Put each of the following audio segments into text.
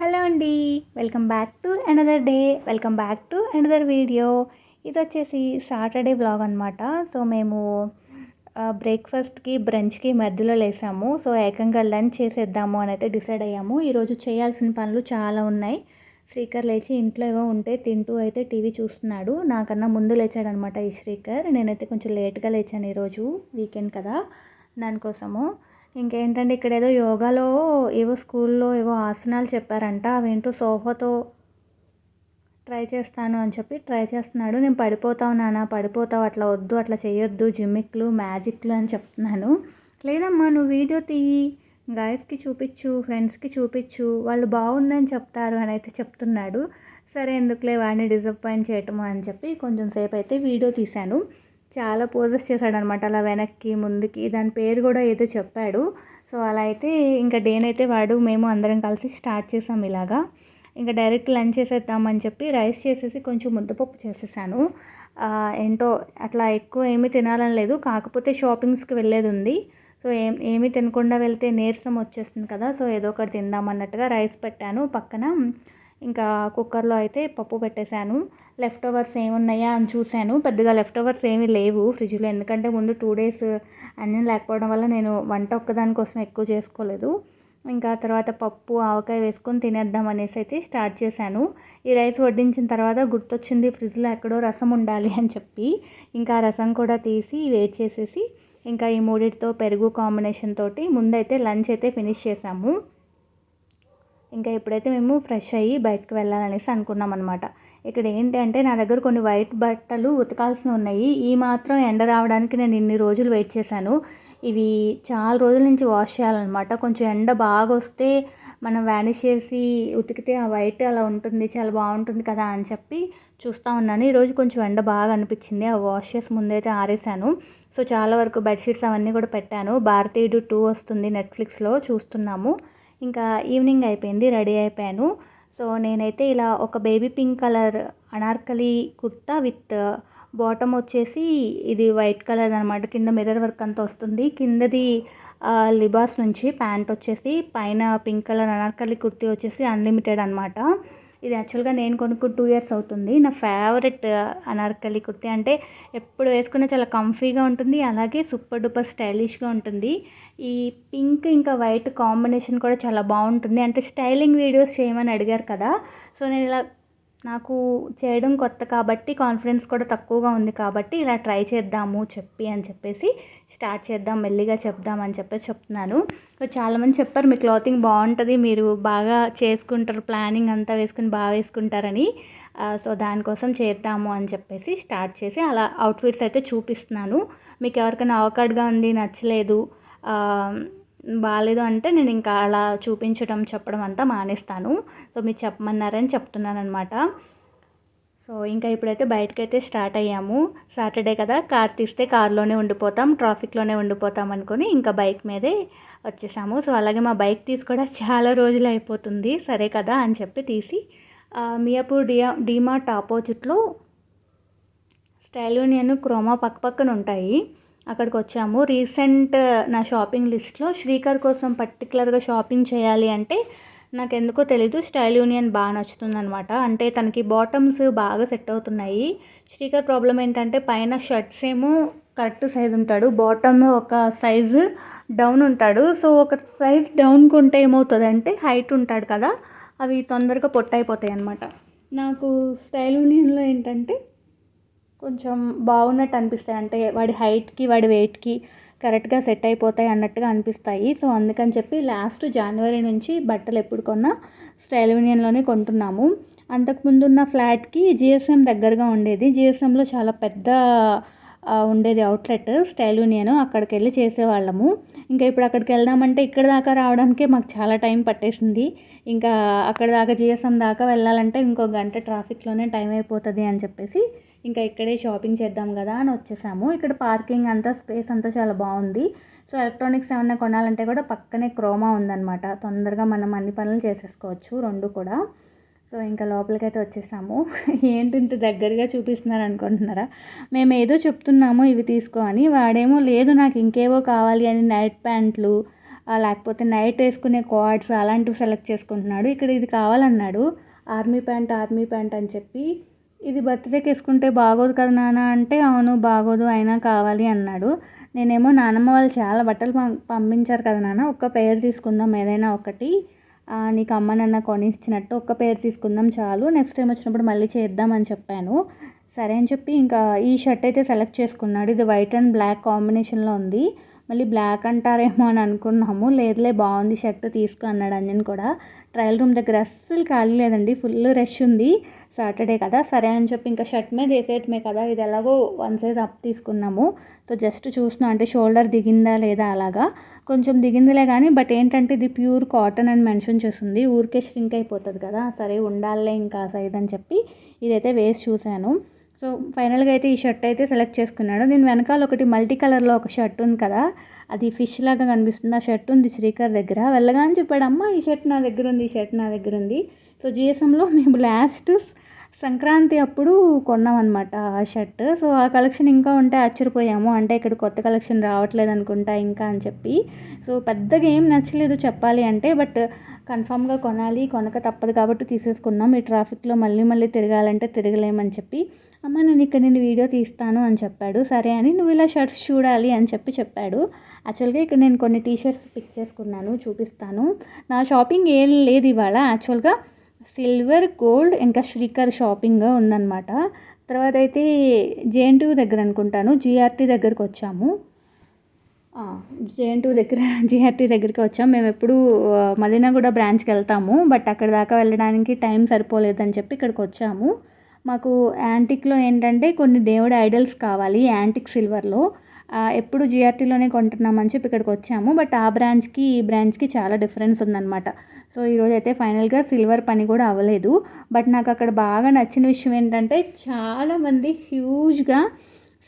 Hello అండి welcome back to another day welcome back to another video. ఇది వచ్చేసి Saturday blog అనమాట so మేము బ్రేక్ఫాస్ట్కి బ్రంచ్కి మధ్యలో లేసాము. సో ఏకంగా లంచ్ చేసేద్దాము అని అయితే డిసైడ్ అయ్యాము. ఈరోజు చేయాల్సిన పనులు చాలా ఉన్నాయి. శ్రీకర్ లేచి ఇంట్లో ఏవో ఉంటే తింటూ అయితే టీవీ చూస్తున్నాడు. నాకన్నా ముందు లేచాడనమాట ఈ శ్రీకర్. నేనైతే కొంచెం లేట్గా లేచాను ఈరోజు వీకెండ్ కదా. దానికోసము. ఇంకేంటంటే ఇక్కడ ఏదో యోగాలో ఏవో స్కూల్లో ఏవో ఆసనాలు చెప్పారంట అవేంటో సోఫాతో ట్రై చేస్తాను అని చెప్పి ట్రై చేస్తున్నాడు. నేను పడిపోతావు నాన్న పడిపోతావు అట్లా వద్దు అట్లా చేయొద్దు జిమ్మిక్లు మ్యాజిక్లు అని చెప్తున్నాను. లేదమ్మా నువ్వు వీడియో తీయి గాయస్కి చూపించు ఫ్రెండ్స్కి చూపించు వాళ్ళు బాగుందని చెప్తారు అని అయితే చెప్తున్నాడు. సరే ఎందుకులే వాడిని డిసప్పాయింట్ చేయటము అని చెప్పి కొంచెం సేపు అయితే వీడియో తీశాను. చాలా పోజెస్ చేశాడనమాట అలా వెనక్కి ముందుకి. దాని పేరు కూడా ఏదో చెప్పాడు. సో అలా అయితే ఇంకా డేనైతే వాడు మేము అందరం కలిసి స్టార్ట్ చేసాం ఇలాగా. ఇంకా డైరెక్ట్ లంచ్ చేసేద్దామని చెప్పి రైస్ చేసేసి కొంచెం ముద్దపప్పు చేసేసాను. ఏంటో అట్లా ఎక్కువ ఏమీ తినాలని లేదు. కాకపోతే షాపింగ్స్కి వెళ్ళేది ఉంది సో ఏం ఏమీ తినకుండా వెళ్తే నీరసం వచ్చేస్తుంది కదా. సో ఏదో ఒకటి తిందామన్నట్టుగా రైస్ పెట్టాను పక్కన. ఇంకా కుక్కర్లో అయితే పప్పు పెట్టేశాను. లెఫ్ట్ ఓవర్స్ ఏమున్నాయా అని చూశాను. పెద్దగా లెఫ్ట్ ఓవర్స్ ఏమీ లేవు ఫ్రిడ్జ్లో. ఎందుకంటే ముందు టూ డేస్ అన్నం లేకపోవడం వల్ల నేను వంట ఒక్కదాని కోసం ఎక్కువ చేసుకోలేదు. ఇంకా తర్వాత పప్పు ఆవకాయ వేసుకొని తినేద్దాం అనేసి అయితే స్టార్ట్ చేశాను. ఈ రైస్ వడ్డించిన తర్వాత గుర్తొచ్చింది ఫ్రిడ్జ్లో ఎక్కడో రసం ఉండాలి అని చెప్పి. ఇంకా రసం కూడా తీసి వేడి చేసేసి ఇంకా ఈ మూడింటితో పెరుగు కాంబినేషన్ తోటి ముందైతే లంచ్ అయితే ఫినిష్ చేసాము ఇంకా ఇప్పుడైతే మేము ఫ్రెష్ అయ్యి బయటకు వెళ్ళాలనేసి అనుకున్నాం అనమాట ఇక్కడ ఏంటంటే నా దగ్గర కొన్ని వైట్ బట్టలు ఉతకాల్సి ఉన్నాయి. ఈ మాత్రం ఎండ రావడానికి నేను ఇన్ని రోజులు వెయిట్ చేశాను. ఇవి చాలా రోజుల నుంచి వాష్ చేయాలన్నమాట. కొంచెం ఎండ బాగా వస్తే మనం వ్యానిష్ చేసి ఉతికితే ఆ వైట్ అలా ఉంటుంది చాలా బాగుంటుంది కదా అని చెప్పి చూస్తూ ఉన్నాను. ఈరోజు కొంచెం ఎండ బాగా అనిపించింది. ఆ వాష్ చేసి ముందైతే ఆరేసాను. సో చాలా వరకు బెడ్షీట్స్ అవన్నీ కూడా పెట్టాను. భారతీయుడు టూ వస్తుంది నెట్ఫ్లిక్స్లో చూస్తున్నాము. ఇంకా ఈవినింగ్ అయిపోయింది రెడీ అయిపోయాను. సో నేనైతే ఇలా ఒక baby pink colour anarkali kurta with bottom వచ్చేసి ఇది వైట్ కలర్ అనమాట కింద మిర్రర్ వర్క్ అంతా వస్తుంది. కిందది లిబాస్ నుంచి ప్యాంట్ వచ్చేసి పైన పింక్ కలర్ అనార్కలి కుర్తీ వచ్చేసి అన్లిమిటెడ్ అనమాట ఇది యాక్చువల్గా నేను కొనుక్కుని టూ ఇయర్స్ అవుతుంది. నా ఫేవరెట్ అనార్కలి కుర్తి అంటే ఎప్పుడు వేసుకునే చాలా కంఫీగా ఉంటుంది. అలాగే సూపర్ డూపర్ స్టైలిష్గా ఉంటుంది. ఈ పింక్ ఇంకా వైట్ కాంబినేషన్ కూడా చాలా బాగుంటుంది. అంటే స్టైలింగ్ వీడియోస్ చేయమని అడిగారు కదా. సో నేను ఇలా నాకు చేయడం కొత్త కాబట్టి కాన్ఫిడెన్స్ కూడా తక్కువగా ఉంది కాబట్టి ఇలా ట్రై చేద్దాము చెప్పి అని చెప్పేసి స్టార్ట్ చేద్దాం మెల్లిగా చెప్దాం అని చెప్పేసి చెప్తున్నాను. సో చాలామంది చెప్పారు మీ క్లాతింగ్ బాగుంటుంది మీరు బాగా చేసుకుంటారు ప్లానింగ్ అంతా వేసుకుని బాగా వేసుకుంటారని. సో దానికోసం చేద్దాము అని చెప్పేసి స్టార్ట్ చేసి అలా అవుట్ఫిట్స్ అయితే చూపిస్తున్నాను. మీకు ఎవరికైనా అవకాడ్గా ఉంది నచ్చలేదు బాగాలేదు అంటే నేను ఇంకా అలా చూపించడం చెప్పడం అంతా మానేస్తాను. సో మీరు చెప్పమన్నారని చెప్తున్నాను అనమాట సో ఇంకా ఇప్పుడైతే బయటకైతే స్టార్ట్ అయ్యాము. సాటర్డే కదా కార్ తీస్తే కార్లోనే ఉండిపోతాం ట్రాఫిక్లోనే ఉండిపోతాం అనుకుని ఇంకా బైక్ మీదే వచ్చేసాము. సో అలాగే మా బైక్ తీసి కూడా చాలా రోజులు అయిపోతుంది సరే కదా అని చెప్పి తీసి మియాపూర్ డియా డీమార్ట్ ఆపోజిట్లో స్టైల్ యూనియన్ క్రోమా పక్క పక్కన ఉంటాయి. అక్కడికి వచ్చాము రీసెంట్ నా షాపింగ్ లిస్ట్లో శ్రీకర్ కోసం పర్టికులర్గా షాపింగ్ చేయాలి అంటే నాకు ఎందుకో తెలీదు. స్టైల్ యూనియన్ బాగా నచ్చుతుందనమాట అంటే తనకి బాటమ్స్ బాగా సెట్ అవుతున్నాయి. శ్రీకర్ ప్రాబ్లం ఏంటంటే పైన షర్ట్స్ ఏమో కరెక్ట్ సైజ్ ఉంటాడు. బాటమ్ ఒక సైజు డౌన్ ఉంటాడు. సో ఒక సైజ్ డౌన్ కొంటే ఏమవుతుంది అంటే హైట్ ఉంటాడు కదా. అవి తొందరగా పొట్టయిపోతాయి అనమాట నాకు స్టైల్ యూనియన్లో ఏంటంటే కొంచెం బాగున్నట్టు అనిపిస్తాయి. అంటే వాడి హైట్కి వాడి వెయిట్కి కరెక్ట్గా సెట్ అయిపోతాయి అన్నట్టుగా అనిపిస్తాయి. సో అందుకని చెప్పి లాస్ట్ జనవరి నుంచి బట్టలు ఎప్పుడు కొన్నా స్టైల్ యూనియన్లోనే కొంటున్నాము. అంతకుముందు ఉన్న ఫ్లాట్కి జిఎస్ఎం దగ్గరగా ఉండేది. జిఎస్ఎంలో చాలా పెద్ద ఉండేది అవుట్లెట్ స్టైల్ యూనియన్ అక్కడికి వెళ్ళి చేసేవాళ్ళము. ఇంకా ఇప్పుడు అక్కడికి వెళ్దామంటే ఇక్కడ దాకా రావడానికే మాకు చాలా టైం పట్టేసింది. ఇంకా అక్కడ దాకా జిఎస్ఎం దాకా వెళ్ళాలంటే ఇంకో గంట ట్రాఫిక్లోనే టైం అయిపోతుంది అని చెప్పేసి ఇంకా ఇక్కడే షాపింగ్ చేద్దాం కదా అని వచ్చేసాము. ఇక్కడ పార్కింగ్ అంతా స్పేస్ అంతా చాలా బాగుంది. సో ఎలక్ట్రానిక్స్ ఏమైనా కొనాలంటే కూడా పక్కనే క్రోమా ఉందన్నమాట. తొందరగా మనం అన్ని పనులు చేసేసుకోవచ్చు రెండు కూడా. సో ఇంకా లోపలికి అయితే వచ్చేసాము. ఏంటి ఇంత దగ్గరగా చూపిస్తున్నారు అనుకుంటున్నారా? మేము ఏదో చెప్తున్నాము ఇవి తీసుకో అని. వాడేమో లేదు నాకు ఇంకేవో కావాలి అని నైట్ ప్యాంట్లు లేకపోతే నైట్ వేసుకునే కార్డ్స్ అలాంటివి సెలెక్ట్ చేసుకుంటున్నాడు. ఇక్కడ ఇది కావాలన్నాడు. ఆర్మీ ప్యాంట్ ఆర్మీ ప్యాంట్ అని చెప్పి ఇది బర్త్డేకి వేసుకుంటే బాగోదు కదా నాన్న అంటే అవును బాగోదు అయినా కావాలి అన్నాడు. నేనేమో నానమ్మ వాళ్ళు చాలా బట్టలు పంపించారు కదా నాన్న ఒక్క పేరు తీసుకుందాం ఏదైనా ఒకటి. నీకు అమ్మ నాన్న కొనిచ్చినట్టు ఒక్క పేరు తీసుకుందాం చాలు నెక్స్ట్ టైం వచ్చినప్పుడు మళ్ళీ చేద్దామని చెప్పాను. సరే అని చెప్పి ఇంకా ఈ షర్ట్ అయితే సెలెక్ట్ చేసుకున్నాడు. ఇది వైట్ అండ్ బ్లాక్ కాంబినేషన్లో ఉంది. మళ్ళీ బ్లాక్ అంటారేమో అని అనుకున్నాము. లేదులే బాగుంది షర్ట్ తీసుకో అన్నాడు అంజన్ కూడా. ట్రయల్ రూమ్ దగ్గర అస్సలు ఖాళీ లేదండి ఫుల్ రష్ ఉంది. సాటర్డే కదా సరే అని చెప్పి ఇంకా షర్ట్ మీద వేసేయటమే కదా ఇది ఎలాగో వన్ సైజ్ అప్ తీసుకున్నాము. సో జస్ట్ చూస్తున్నాం అంటే షోల్డర్ దిగిందా లేదా అలాగా. కొంచెం దిగిందిలే కానీ బట్ ఏంటంటే ఇది ప్యూర్ కాటన్ అని మెన్షన్ చేస్తుంది. ఊరికే ష్రింక్ అయిపోతుంది కదా సరే ఉండాలే ఇంకా సైజ్ అని చెప్పి ఇదైతే వేసి చూశాను. సో ఫైనల్గా అయితే ఈ షర్ట్ అయితే సెలెక్ట్ చేసుకున్నాడు దీని వెనకాల ఒకటి మల్టీ కలర్లో ఒక షర్ట్ ఉంది కదా అది ఫిష్ లాగా కనిపిస్తుంది. ఆ షర్ట్ ఉంది శ్రీకర్ దగ్గర. వెళ్ళగానే చెప్పాడు అమ్మ ఈ షర్ట్ నా దగ్గర ఉంది ఈ షర్ట్ నా దగ్గర ఉంది. సో జిఎస్ఎంలో మేము లాస్ట్ సంక్రాంతి అప్పుడు కొన్నాం అనమాట ఆ షర్ట్. సో ఆ కలెక్షన్ ఇంకా ఉంటే ఆశ్చర్యపోయాము. అంటే ఇక్కడ కొత్త కలెక్షన్ రావట్లేదు అనుకుంటా ఇంకా అని చెప్పి. సో పెద్దగా ఏం నచ్చలేదు చెప్పాలి అంటే బట్ కన్ఫామ్గా కొనాలి. కొనక తప్పదు కాబట్టి తీసేసుకున్నాం. ఈ ట్రాఫిక్లో మళ్ళీ మళ్ళీ తిరగాలంటే తిరగలేమని చెప్పి అమ్మ నేను ఇక్కడ నేను వీడియో తీస్తాను అని చెప్పాడు. సరే అని నువ్వు ఇలా షర్ట్స్ చూడాలి అని చెప్పి చెప్పాడు. యాక్చువల్గా ఇక్కడ నేను కొన్ని టీ షర్ట్స్ పిక్ చేసుకున్నాను చూపిస్తాను. నా షాపింగ్ ఏం లేదు ఇవాళ. యాక్చువల్గా సిల్వర్ గోల్డ్ ఇంకా శ్రీకర్ షాపింగ్ ఉందన్నమాట. తర్వాత అయితే జేఎన్టీ దగ్గర అనుకుంటాను. జిఆర్టీ దగ్గరకు వచ్చాము. జేఎన్టీ దగ్గర జిఆర్టీ దగ్గరికి వచ్చాం మేము ఎప్పుడు మదీనాగూడ బ్రాంచ్కి వెళ్తాము. బట్ అక్కడ దాకా వెళ్ళడానికి టైం సరిపోలేదని చెప్పి ఇక్కడికి వచ్చాము. మాకు యాంటిక్లో ఏంటంటే కొన్ని దేవుడి ఐడల్స్ కావాలి యాంటిక్ సిల్వర్లో. ఎప్పుడు జిఆర్టీలోనే కొంటున్నామని చెప్పి ఇక్కడికి వచ్చాము. బట్ ఆ బ్రాంచ్కి ఈ బ్రాంచ్కి చాలా డిఫరెన్స్ ఉందన్నమాట. సో ఈరోజు అయితే ఫైనల్గా సిల్వర్ పని కూడా అవ్వలేదు. బట్ నాకు అక్కడ బాగా నచ్చిన విషయం ఏంటంటే చాలామంది హ్యూజ్గా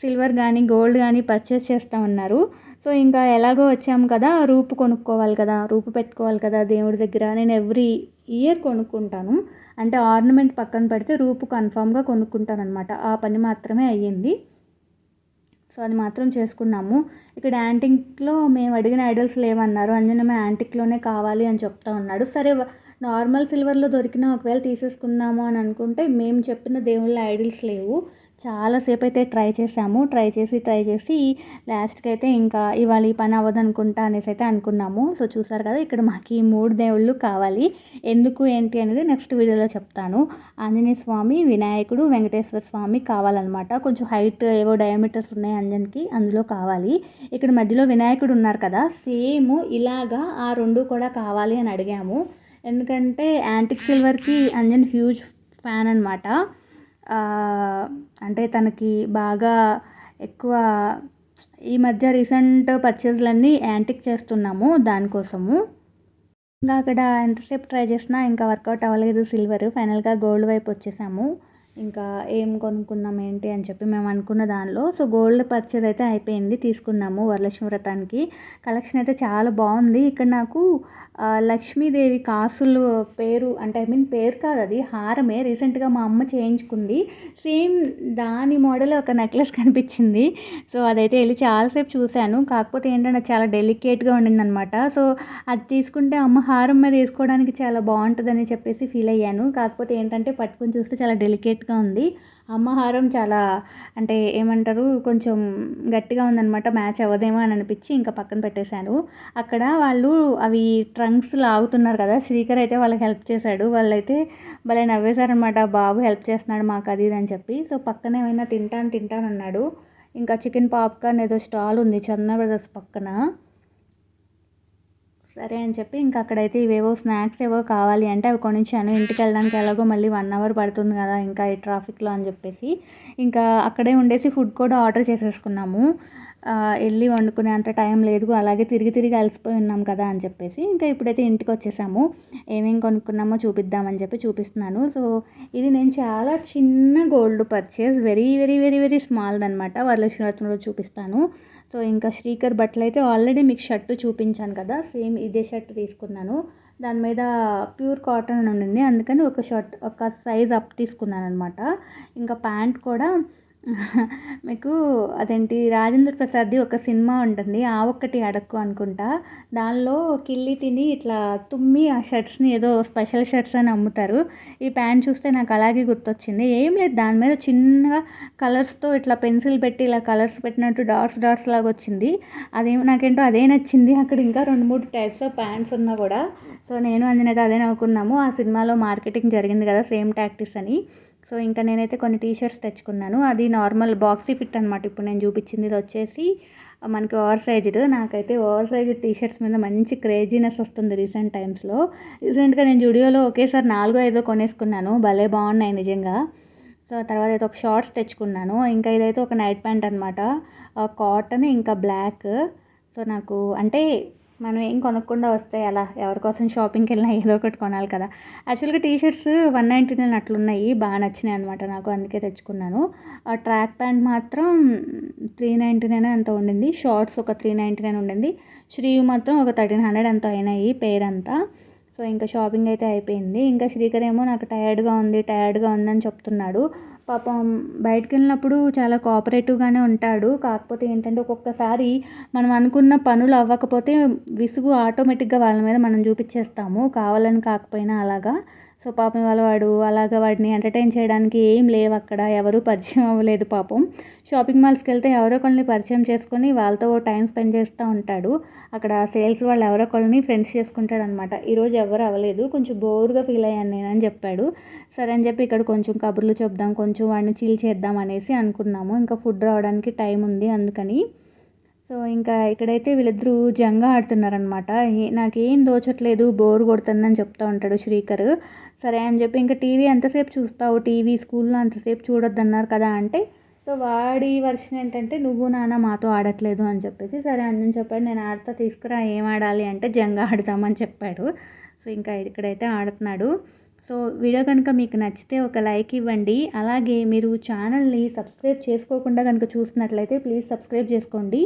సిల్వర్ కానీ గోల్డ్ కానీ పర్చేస్ చేస్తూ ఉన్నారు. సో ఇంకా ఎలాగో వచ్చాము కదా రూపు కొనుక్కోవాలి కదా రూపు పెట్టుకోవాలి కదా దేవుడి దగ్గర. నేను ఎవ్రీ ఇయర్ కొనుక్కుంటాను. అంటే ఆర్నమెంట్ పక్కన పెడితే రూపు కన్ఫామ్గా కొనుక్కుంటాను అనమాట ఆ పని మాత్రమే అయ్యింది. సో అది మాత్రం చేసుకున్నాము. ఇక్కడ యాంటిక్లో మేము అడిగిన ఐడల్స్ లేవన్నారు. అంజనమే యాంటిక్లోనే కావాలి అని చెప్తా ఉన్నాడు. సరే నార్మల్ సిల్వర్లో దొరికినా ఒకవేళ తీసేసుకుందాము అని అనుకుంటే మేము చెప్పిన దేవుళ్ళ ఐడల్స్ లేవు. చాలాసేపు అయితే ట్రై చేసాము ట్రై చేసి ట్రై చేసి లాస్ట్కి అయితే ఇంకా ఇవాళ ఈ పని అవ్వదు అనుకుంటా అనేసి అయితే అనుకున్నాము. సో చూసారు కదా ఇక్కడ మాకు ఈ మూడు దేవుళ్ళు కావాలి. ఎందుకు ఏంటి అనేది నెక్స్ట్ వీడియోలో చెప్తాను. ఆంజనేయ స్వామి వినాయకుడు వెంకటేశ్వర స్వామి కావాలన్నమాట. కొంచెం హైట్ ఏవో డయామీటర్స్ ఉన్నాయి అంజన్కి అందులో కావాలి. ఇక్కడ మధ్యలో వినాయకుడు ఉన్నారు కదా సేమ్ ఇలాగా ఆ రెండు కూడా కావాలి అని అడిగాము. ఎందుకంటే యాంటిక్ సిల్వర్కి అంజన్ హ్యూజ్ ఫ్యాన్ అనమాట అంటే తనకి బాగా ఎక్కువ ఈ మధ్య రీసెంట్ పర్చేజ్లన్నీ యాంటిక్ చేస్తున్నాము దానికోసము. ఇంకా అక్కడ ఎంతసేపు ట్రై చేసినా ఇంకా వర్కౌట్ అవ్వలేదు సిల్వర్. ఫైనల్గా గోల్డ్ వైపు వచ్చేసాము. ఇంకా ఏం కొనుక్కుందాం ఏంటి అని చెప్పి మేము అనుకున్న దానిలో. సో గోల్డ్ పర్చేజ్ అయితే అయిపోయింది తీసుకున్నాము వరలక్ష్మి వ్రతానికి. కలెక్షన్ అయితే చాలా బాగుంది. ఇక్కడ నాకు లక్ష్మీదేవి కాసులు పేరు అంటే ఐ మీన్ పేరు కాదు అది హారమే. రీసెంట్గా మా అమ్మ చేయించుకుంది. సేమ్ దాని మోడల్ ఒక నెక్లెస్ కనిపించింది. సో అదైతే వెళ్ళి చాలాసేపు చూశాను. కాకపోతే ఏంటంటే చాలా డెలికేట్గా ఉండిందనమాట సో అది తీసుకుంటే అమ్మ హారం మీద వేసుకోవడానికి చాలా బాగుంటుందని చెప్పేసి ఫీల్ అయ్యాను. కాకపోతే ఏంటంటే పట్టుకొని చూస్తే చాలా డెలికేట్గా ఉంది. అమ్మహారం చాలా అంటే ఏమంటారు కొంచెం గట్టిగా ఉందనమాట మ్యాచ్ అవ్వదేమో అని అనిపించి ఇంకా పక్కన పెట్టేశాను అక్కడ వాళ్ళు అవి ట్రంక్స్ లాగుతున్నారు కదా శ్రీకర్ అయితే వాళ్ళకి హెల్ప్ చేశాడు. వాళ్ళైతే భలే నవ్వేశారనమాట బాబు హెల్ప్ చేస్తున్నాడు మాకు అది ఇది అని చెప్పి. సో పక్కన ఏమైనా తింటాను తింటాను అన్నాడు. ఇంకా చికెన్ పాప్కార్న్ ఏదో స్టాల్ ఉంది చందన బ్రదర్స్ పక్కన. సరే అని చెప్పి ఇంకా అక్కడైతే ఇవేవో స్నాక్స్ ఏవో కావాలి అంటే అవి కొనిచ్చాను. ఇంటికి వెళ్ళడానికి ఎలాగో మళ్ళీ వన్ అవర్ పడుతుంది కదా ఇంకా ఈ ట్రాఫిక్లో అని చెప్పేసి. ఇంకా అక్కడే ఉండేసి ఫుడ్ కూడా ఆర్డర్ చేసేసుకున్నాము. వెళ్ళి వండుకునే అంత టైం లేదు. అలాగే తిరిగి తిరిగి అలసిపోయి ఉన్నాం కదా అని చెప్పేసి ఇంకా ఇప్పుడైతే ఇంటికి వచ్చేసాము. ఏమేమి కొనుక్కున్నామో చూపిద్దామని చెప్పి చూపిస్తున్నాను. సో ఇది నేను చాలా చిన్న gold purchase very very very very స్మాల్ది అనమాట వరలక్ష్మి చూపిస్తాను. సో ఇంకా శ్రీకర్ బట్టలు అయితే ఆల్రెడీ మీకు షర్ట్ చూపించాను కదా సేమ్ ఇదే షర్ట్ తీసుకున్నాను. దాని మీద ప్యూర్ కాటన్ అని ఉండింది. అందుకని ఒక షర్ట్ ఒక సైజ్ అప్ తీసుకున్నాను అనమాట ఇంకా ప్యాంట్ కూడా మీకు అదేంటి రాజేంద్ర ప్రసాద్ది ఒక సినిమా ఉంటుంది ఆ ఒక్కటి అడక్కు అనుకుంటా. దానిలో కిల్లి తిని ఇట్లా తుమ్మి ఆ షర్ట్స్ని ఏదో స్పెషల్ షర్ట్స్ అని అమ్ముతారు. ఈ ప్యాంట్ చూస్తే నాకు అలాగే గుర్తొచ్చింది. ఏం లేదు దాని మీద చిన్నగా కలర్స్తో ఇట్లా పెన్సిల్ పెట్టి ఇలా కలర్స్ పెట్టినట్టు డాట్స్ డాట్స్ లాగా వచ్చింది. అదేం నాకేంటో అదే నచ్చింది. అక్కడ ఇంకా రెండు మూడు టైప్స్ ఆఫ్ ప్యాంట్స్ ఉన్నా కూడా. సో నేను అంజనైతే అదే నవ్వుకున్నాము. ఆ సినిమాలో మార్కెటింగ్ జరిగింది కదా సేమ్ టాక్టిస్ అని. సో ఇంకా నేనైతే కొన్ని టీ షర్ట్స్ తెచ్చుకున్నాను. అది నార్మల్ బాక్సీ ఫిట్ అనమాట ఇప్పుడు నేను చూపించింది ఇది వచ్చేసి మనకి ఓవర్ సైజ్డ్ నాకైతే ఓవర్ సైజ్ టీషర్ట్స్ మీద మంచి క్రేజీనెస్ వస్తుంది రీసెంట్ టైమ్స్లో. రీసెంట్గా నేను జుడియోలో ఒకేసారి నాలుగో ఐదో కొనేసుకున్నాను. భలే బాగున్నాయి నిజంగా. సో తర్వాత అయితే ఒక షార్ట్స్ తెచ్చుకున్నాను. ఇంకా ఇదైతే ఒక నైట్ ప్యాంట్ అనమాట కాటన్ ఇంకా బ్లాక్. సో నాకు అంటే మనం ఏం కొనకుండా వస్తాయి అలా. ఎవరికోసం షాపింగ్కి వెళ్ళినా ఏదో ఒకటి కొనాలి కదా. యాక్చువల్గా T-shirts one ninety nine అట్లున్నాయి. బాగా నచ్చినాయి అనమాట నాకు. అందుకే తెచ్చుకున్నాను. ఆ ట్రాక్ ప్యాంట్ మాత్రం త్రీ నైంటీ నైన్ అంత ఉండింది. షార్ట్స్ ఒక త్రీ నైంటీ నైన్ ఉండింది. శ్రీ మాత్రం ఒక థర్టీన్ హండ్రెడ్ అంత అయినాయి పేర్ అంతా. సో ఇంకా షాపింగ్ అయితే అయిపోయింది. ఇంకా శ్రీకర్ ఏమో నాకు టయర్డ్గా ఉంది టయర్డ్గా ఉందని చెప్తున్నాడు. పాపం బయటకు వెళ్ళినప్పుడు చాలా కోఆపరేటివ్గానే ఉంటాడు. కాకపోతే ఏంటంటే ఒక్కొక్కసారి మనం అనుకున్న పనులు అవ్వకపోతే విసుగు ఆటోమేటిక్గా వాళ్ళ మీద మనం చూపించేస్తాము. కావాలని కాకపోయినా అలాగా. సో పాపం వాళ్ళ వాడు అలాగ వాడిని ఎంటర్టైన్ చేయడానికి ఏం లేవు అక్కడ ఎవరూ పరిచయం అవ్వలేదు పాపం. షాపింగ్ మాల్స్కి వెళ్తే ఎవరో ఒకరిని పరిచయం చేసుకొని వాళ్ళతో టైం స్పెండ్ చేస్తూ ఉంటాడు. అక్కడ సేల్స్ వాళ్ళు ఎవరో ఒకరిని ఫ్రెండ్స్ చేసుకుంటాడు అనమాట ఈరోజు ఎవరు అవ్వలేదు కొంచెం బోర్గా ఫీల్ అయ్యాను నేను అని చెప్పాడు. సరే అని చెప్పి ఇక్కడ కొంచెం కబుర్లు చెప్దాం కొంచెం వాడిని చీల్ చేద్దాం అనేసి అనుకున్నాము. ఇంకా ఫుడ్ రావడానికి టైం ఉంది అందుకని. సో ఇంకా ఇక్కడైతే వీళ్ళిద్దరూ జంగా ఆడుతున్నారనమాట నాకేం దోచట్లేదు బోర్ కొడుతుందని చెప్తూ ఉంటాడు శ్రీకర్. సరే అని చెప్పి ఇంకా టీవీ ఎంతసేపు చూస్తావు? టీవీ స్కూల్లో అంతసేపు చూడొద్దన్నారు కదా అంటే సో వాడి వర్షన్ ఏంటంటే నువ్వు నాన్న మాతో ఆడట్లేదు అని చెప్పేసి సరే అని చెప్పాడు నేను ఆడతా తీసుకురా ఏం ఆడాలి అంటే జంగా ఆడదామని చెప్పాడు. సో ఇంకా ఇక్కడైతే ఆడుతున్నాడు. సో వీడియో కనుక మీకు నచ్చితే ఒక లైక్ ఇవ్వండి. అలాగే మీరు ఛానల్ని సబ్స్క్రైబ్ చేసుకోకుండా కనుక చూసినట్లయితే ప్లీజ్ సబ్స్క్రైబ్ చేసుకోండి.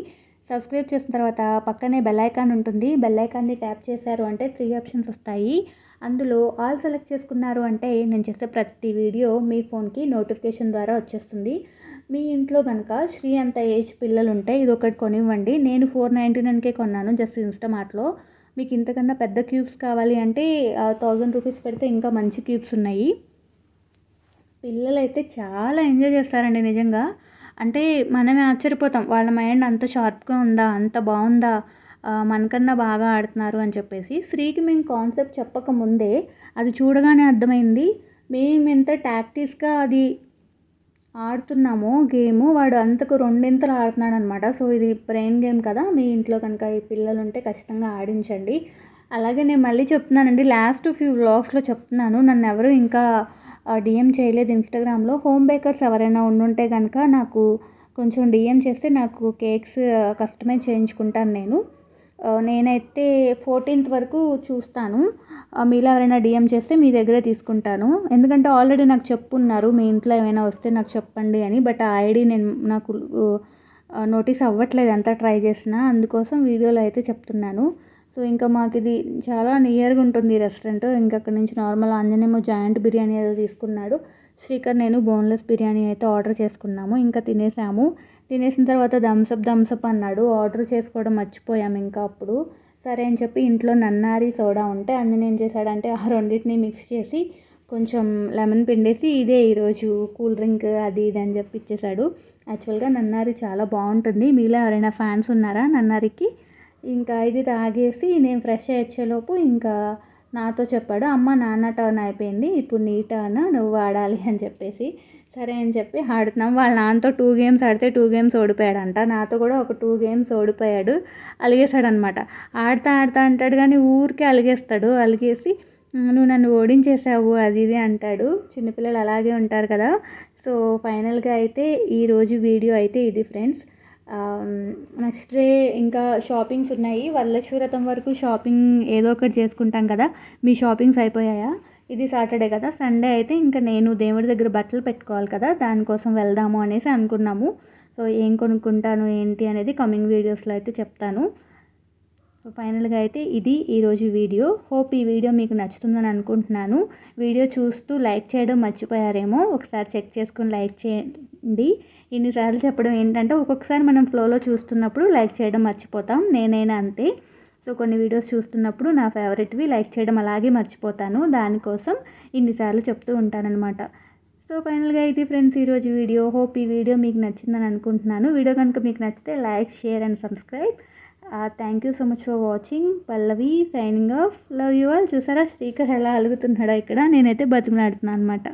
సబ్స్క్రైబ్ చేసిన తర్వాత పక్కనే బెల్ ఐకాన్ ఉంటుంది. బెల్ ఐకాన్ని ట్యాప్ చేశారు అంటే త్రీ ఆప్షన్స్ వస్తాయి. అందులో ఆల్ సెలెక్ట్ చేసుకున్నారు అంటే నేను చేసే ప్రతి వీడియో మీ ఫోన్కి నోటిఫికేషన్ ద్వారా వచ్చేస్తుంది. మీ ఇంట్లో కనుక శ్రీ అంత ఏజ్ పిల్లలు ఉంటే ఇది ఒకటి కొనివ్వండి. నేను ఫోర్ నైంటీ నైన్కే కొన్నాను జస్ట్ ఇన్స్టామార్ట్లో మీకు ఇంతకన్నా పెద్ద క్యూబ్స్ కావాలి అంటే థౌజండ్ రూపీస్ పెడితే ఇంకా మంచి క్యూబ్స్ ఉన్నాయి. పిల్లలు అయితే చాలా ఎంజాయ్ చేస్తారండి నిజంగా. అంటే మనమే ఆశ్చర్యపోతాం. వాళ్ళ మైండ్ అంత షార్ప్గా ఉందా? అంత బాగుందా? మనకన్నా బాగా ఆడుతున్నారు అని చెప్పేసి శ్రీకి మేము కాన్సెప్ట్ చెప్పక ముందే అది చూడగానే అర్థమైంది. మేము ఎంత టాక్టీస్గా అది ఆడుతున్నామో గేము వాడు అంతకు రెండింతలు ఆడుతున్నాడు అనమాట సో ఇది బ్రెయిన్ గేమ్ కదా. మీ ఇంట్లో కనుక ఈ పిల్లలు ఉంటే ఖచ్చితంగా ఆడించండి. అలాగే నేను మళ్ళీ చెప్తున్నానండి లాస్ట్ ఫ్యూ వ్లాగ్స్లో చెప్తున్నాను. నన్ను ఎవరు ఇంకా డిఎం చేయలేదు ఇన్స్టాగ్రామ్లో హోమ్ బేకర్స్ ఎవరైనా ఉండుంటే కనుక నాకు కొంచెం డిఎం చేస్తే నాకు కేక్స్ కస్టమైజ్ చేయించుకుంటాను నేను. నేనైతే ఫోర్టీన్త్ వరకు చూస్తాను. మీలో ఎవరైనా డిఎం చేస్తే మీ దగ్గరే తీసుకుంటాను. ఎందుకంటే ఆల్రెడీ నాకు చెప్పున్నారు మీ ఇంట్లో ఏమైనా వస్తే నాకు చెప్పండి అని. బట్ ఆ ఐడి నేను నాకు నోటీస్ అవ్వట్లేదు ఎంత ట్రై చేసినా. అందుకోసం వీడియోలో అయితే చెప్తున్నాను. సో ఇంకా మాకు ఇది చాలా నియర్గా ఉంటుంది ఈ రెస్టారెంట్. ఇంకా అక్కడ నుంచి నార్మల్ ఆంజనేయమో జాయింట్ బిర్యానీ ఏదో తీసుకున్నాడు. శ్రీకర్ నేను బోన్లెస్ బిర్యానీ అయితే ఆర్డర్ చేసుకున్నాము. ఇంకా తినేసాము. తినేసిన తర్వాత థమ్సప్ థమ్సప్ అన్నాడు. ఆర్డర్ చేసుకోవడం మర్చిపోయాము ఇంకా అప్పుడు. సరే అని చెప్పి ఇంట్లో నన్నారి సోడా ఉంటే అందులో ఏం చేశాడంటే ఆ రెండింటిని మిక్స్ చేసి కొంచెం లెమన్ పిండేసి ఇదే ఈరోజు కూల్ డ్రింక్ అది ఇది అని చెప్పి ఇచ్చేసాడు యాక్చువల్గా నన్నారి చాలా బాగుంటుంది. మీలో ఎవరైనా ఫ్యాన్స్ ఉన్నారా నన్నారికి? ఇంకా ఇది తాగేసి నేను ఫ్రెష్ అయ్యేలోపు ఇంకా నాతో చెప్పాడు అమ్మ నాన్న టర్న్ అయిపోయింది ఇప్పుడు నీ టర్న్ నువ్వు ఆడాలి అని చెప్పేసి. సరే అని చెప్పి ఆడుతున్నాం. వాళ్ళ నాన్నతో టూ గేమ్స్ ఆడితే టూ గేమ్స్ ఓడిపోయాడంట. నాతో కూడా ఒక టూ గేమ్స్ ఓడిపోయాడు. అలిగేశాడు అనమాట ఆడతా ఆడతా అంటాడు కానీ ఊరికే అలిగేస్తాడు. అలిగేసి నువ్వు నన్ను ఓడించేసావు అది ఇది అంటాడు. చిన్నపిల్లలు అలాగే ఉంటారు కదా. సో ఫైనల్గా అయితే ఈరోజు వీడియో అయితే ఇది ఫ్రెండ్స్. నెక్స్ట్ డే ఇంకా షాపింగ్స్ ఉన్నాయి. వరలక్ష్మి వ్రతం వరకు షాపింగ్ ఏదో ఒకటి చేసుకుంటాం కదా. మీ షాపింగ్స్ అయిపోయాయా? ఇది సాటర్డే కదా. సండే అయితే ఇంకా నేను దేవుడి దగ్గర బట్టలు పెట్టుకోవాలి కదా. దానికోసం వెళ్దాము అనేసి అనుకున్నాము. సో ఏం కొనుక్కుంటాను ఏంటి అనేది కమింగ్ వీడియోస్లో అయితే చెప్తాను. సో ఫైనల్గా అయితే ఇది ఈరోజు వీడియో. హోప్ ఈ వీడియో మీకు నచ్చుతుందని అనుకుంటున్నాను. వీడియో చూస్తూ లైక్ చేయడం మర్చిపోయారేమో. ఒకసారి చెక్ చేసుకుని లైక్ చేయండి ఇన్నిసార్లు చెప్పడం ఏంటంటే ఒక్కొక్కసారి మనం ఫ్లోలో చూస్తున్నప్పుడు లైక్ చేయడం మర్చిపోతాం. నేనైనా అంతే. సో కొన్ని వీడియోస్ చూస్తున్నప్పుడు నా ఫేవరెట్వి లైక్ చేయడం అలాగే మర్చిపోతాను. దానికోసం ఇన్నిసార్లు చెప్తూ ఉంటానన్నమాట. సో ఫైనల్గా అయితే ఫ్రెండ్స్ ఈరోజు వీడియో. హోప్ ఈ వీడియో మీకు నచ్చిందని అనుకుంటున్నాను. వీడియో కనుక మీకు నచ్చితే like share and subscribe. Thank you so much for watching. Pallavi signing off. Love you all. చూసారా? స్పీకర్ ఎలా అలుగుతున్నాడో ఇక్కడ. నేనైతే బతిమలాడుతున్నాను అనమాట